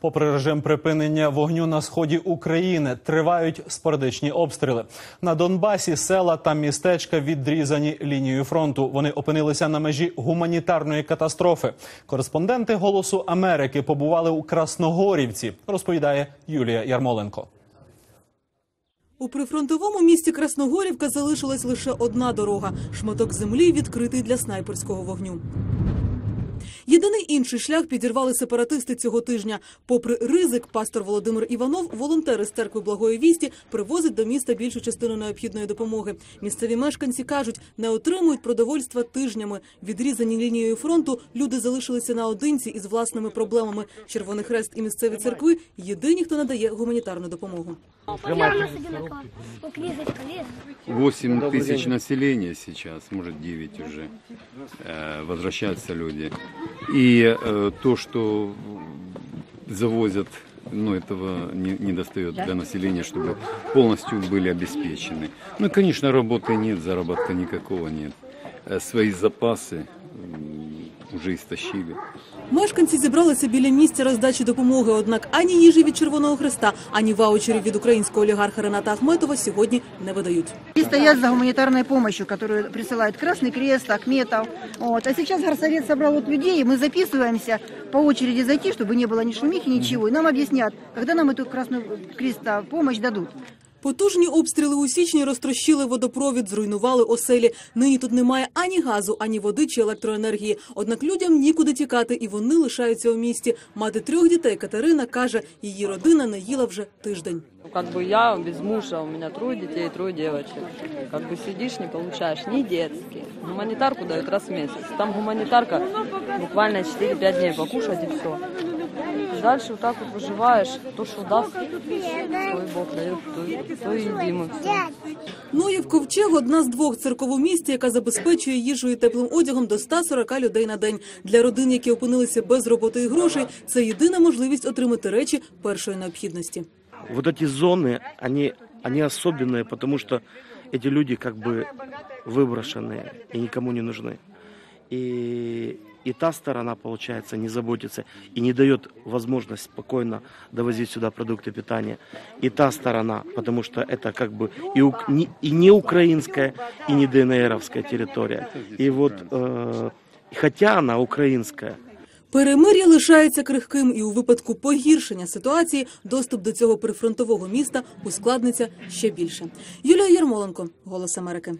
Попри режим припинення вогню на сході України, тривають спорадичні обстріли. На Донбасі села та містечка відрізані лінією фронту. Вони опинилися на межі гуманітарної катастрофи. Кореспонденти Голосу Америки побували у Красногорівці. Розповідає Юлія Ярмоленко. У прифронтовому місті Красногорівка залишилась лише одна дорога – шматок землі, відкритий для снайперського вогню. Єдиний інший шлях підірвали сепаратисти цього тижня. Попри ризик, пастор Володимир Іванов, волонтери з церкви Благої Вісті, привозить до міста більшу частину необхідної допомоги. Місцеві мешканці кажуть, не отримують продовольства тижнями. Відрізані лінією фронту люди залишилися наодинці із власними проблемами. Червоний хрест і місцеві церкви – єдині, хто надає гуманітарну допомогу. Я у нас одинаково. У книжечка есть. 8 тысяч населения сейчас, может 9 уже, э, возвращаются люди. И э, то, что завозят, ну, этого не, не достает для населения, чтобы полностью были обеспечены. Ну, и, конечно, работы нет, заработка никакого нет. Э, Свои запасы уже истощили. Мешканці зібралися біля місця роздачі допомоги. Однак ані їжі від Червоного Хреста, ані ваучерів від українського олігарха Рената Ахметова сьогодні не видають. И стоят за гуманитарной помощью, которую присылает Красный Крест, Ахметов. Вот. А сейчас горсовет собрал вот людей, и мы записываемся по очереди зайти, чтобы не было ни шумихи, ничего. И нам объяснят, когда нам эту Красную Креста помощь дадут. Потужні обстріли у січні розтрощили водопровід, зруйнували оселі. Нині тут немає ані газу, ані води чи електроенергії. Однак людям нікуди тікати, і вони лишаються у місті. Мати трьох дітей Катерина каже, її родина не їла вже тиждень. Ну, Как бы я без мужа, у меня трое детей, трое девочек. Как бы сидишь, не получаешь ни детские. Гуманитарку дают раз в месяц. Там гуманитарка буквально 4-5 дней покушать и все Дальше вот так вот выживаешь. То, что даст, твой Бог дает, то, то и едим и все. Ноїв Ковчег – одна з двох церков у місті, яка забезпечує їжею і теплим одягом до 140 людей на день. Для родин, які опинилися без роботи і грошей, це єдина можливість отримати речі першої необхідності. вот эти зоны, они, они особенные, потому что эти люди как бы выброшенные и никому не нужны. И, и та сторона, получается, не заботится и не дает возможность спокойно довозить сюда продукты питания. И та сторона, потому что это как бы и, ук- не, и не украинская, и не ДНРовская территория. И вот, э, хотя она украинская, Перемир'я лишається крихким, і у випадку погіршення ситуації доступ до цього прифронтового міста ускладниться ще більше. Юлія Ярмоленко, Голос Америки.